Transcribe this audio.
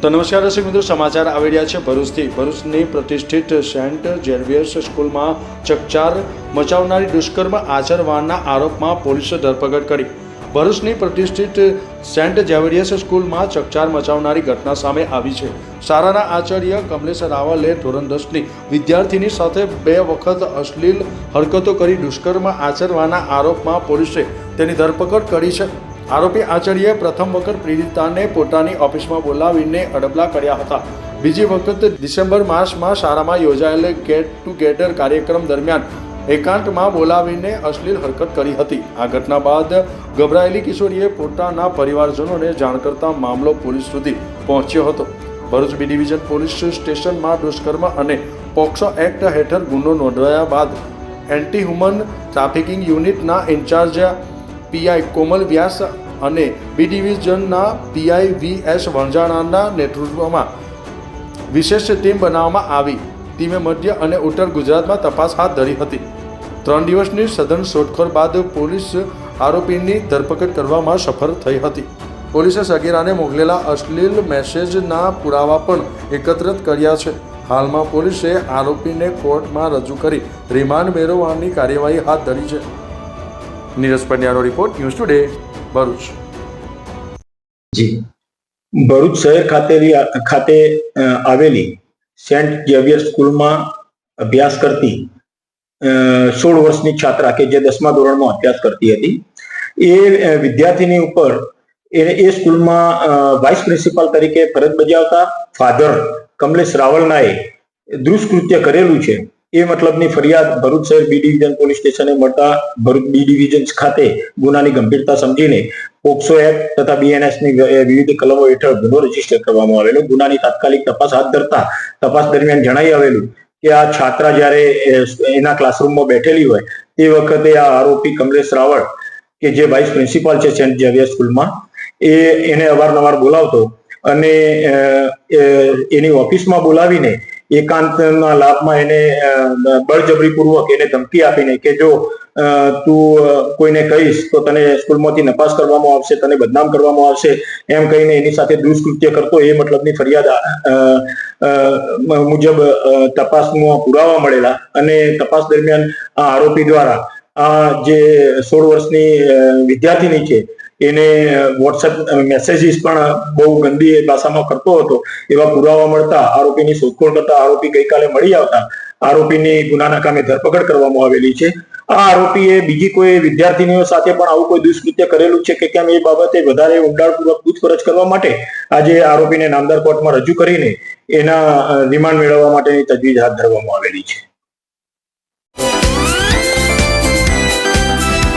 તો નમસ્કાર દર્શક મિત્રો, સમાચાર આવી રહ્યા છે ભરૂચથી. ભરૂચની પ્રતિષ્ઠિત સેન્ટ ઝેવિયર્સ સ્કૂલમાં ચકચાર મચાવનારી દુષ્કર્મ આચરવાના આરોપમાં પોલીસે ધરપકડ કરી. ભરૂચની પ્રતિષ્ઠિત સેન્ટ ઝેવિયર્સ સ્કૂલમાં ચકચાર મચાવનારી ઘટના સામે આવી છે. શાળાના આચાર્ય કમલેશ રાવલે ધોરણ દસની વિદ્યાર્થીની સાથે બે વખત અશ્લીલ હરકતો કરી દુષ્કર્મ આચરવાના આરોપમાં પોલીસે તેની ધરપકડ કરી છે. આરોપી આચાર્યએ પ્રથમ વખત પીડિતાને પોતાની ઓફિસમાં બોલાવીને અડબલા કર્યા હતા. બીજી વખત ડિસેમ્બર માસમાં શાળામાં યોજાયેલ ગેટ ટુગેધર કાર્યક્રમ દરમિયાન એકાંતમાં બોલાવીને અશ્લીલ હરકત કરી હતી. આ ઘટના બાદ ગભરાયેલી કિશોરીએ પોતાના પરિવારજનોને જાણ કરતા મામલો પોલીસ સુધી પહોંચ્યો હતો. ભરૂચ બી ડિવિઝન પોલીસ સ્ટેશનમાં દુષ્કર્મ અને પોક્સો એક્ટ હેઠળ ગુનો નોંધાયા બાદ એન્ટી હ્યુમન ટ્રાફિકિંગ યુનિટના in charge PI Komal Vyas અને બી ડિવિઝનના પીઆઈ વી એસ વણજાણાના નેતૃત્વમાં વિશેષ ટીમ બનાવવામાં આવી. ટીમે મધ્ય અને ઉત્તર ગુજરાતમાં તપાસ હાથ ધરી હતી. ત્રણ દિવસની સઘન શોધખોળ બાદ પોલીસ આરોપીની ધરપકડ કરવામાં સફળ થઈ હતી. પોલીસે સગીરાને મોકલેલા અશ્લીલ મેસેજના પુરાવા પણ એકત્રિત કર્યા છે. હાલમાં પોલીસે આરોપીને કોર્ટમાં રજૂ કરી રિમાન્ડ મેળવવાની કાર્યવાહી હાથ ધરી છે. નીરજ પંડ્યાનો રિપોર્ટ ન્યૂઝ ટુડે ભરૂચ. જી. ભરૂચ શહેર ખાતે ખાતે આવેલી સેન્ટ ઝેવિયર સ્કૂલમાં અભ્યાસ કરતી સોળ વર્ષની છાત્રા કે જે દસમા ધોરણમાં અભ્યાસ કરતી હતી. એ વિદ્યાર્થીની ઉપર એ એ સ્કૂલમાં વાઇસ પ્રિન્સિપાલ તરીકે ફરજ બજાવતા ફાધર કમલેશ રાવલનાએ દુષ્કૃત્ય કરેલું છે. એ મતલબની ફરિયાદ ભરૂચ શહેર બી ડિવિઝન પોલીસ સ્ટેશને મળતા ભરૂચ બી ડિવિઝન ખાતે ગુનાની ગંભીરતા સમજીને પોક્સો એક્ટ તથા બીએનએસની વિવિધ કલમો હેઠળ ગુનો રજિસ્ટર કરવામાં આવેલો. ગુનાની તાત્કાલિક તપાસ હાથ ધરતા તપાસ દરમિયાન જણાઈ આવેલું કે આ છાત્રા જ્યારે એના ક્લાસરૂમમાં બેઠેલી હોય તે વખતે આ આરોપી કમલેશ રાવળ કે જે વાઇસ પ્રિન્સિપાલ છે સેન્ટ ઝેવિયર સ્કૂલમાં, એ, એને અવારનવાર બોલાવતો અને એની ઓફિસમાં બોલાવીને એકાંતના લાભમાં એને બળજબરીપૂર્વક એને ધમકી આપીને કે જો તું કોઈને કહીશ તો તને સ્કૂલમાંથી નપાસ કરવામાં આવશે, તને બદનામ કરવામાં આવશે, એમ કહીને એની સાથે દુષ્કૃત્ય કરતો એ મતલબની ફરિયાદ મુજબ તપાસમાં પુરાવા મળેલા અને તપાસ દરમિયાન આ આરોપી દ્વારા આ જે સોળ વર્ષની વિદ્યાર્થીની છે એને વોટ્સએપ મેસેજીસ પણ બહુ ગંદી ભાષામાં કરતો હતો. એવા પુરાવા મળતા, આરોપીની શોધખોળ કરતા, આરોપી ગઈકાલે મળી આવતા. આરોપીની ગુનાના કામે ધરપકડ કરવામાં આવેલી છે. આ આરોપીએ બીજી કોઈ વિદ્યાર્થીનીઓ સાથે પણ આવું કોઈ દુષ્કૃત્ય કરેલું છે કે કેમ એ બાબતે વધારે ઊંડાણપૂર્વક પૂછપરછ કરવા માટે આજે આરોપીને નામદાર કોર્ટમાં રજૂ કરીને એના રિમાન્ડ મેળવવા માટેની તજવીજ હાથ ધરવામાં આવેલી છે.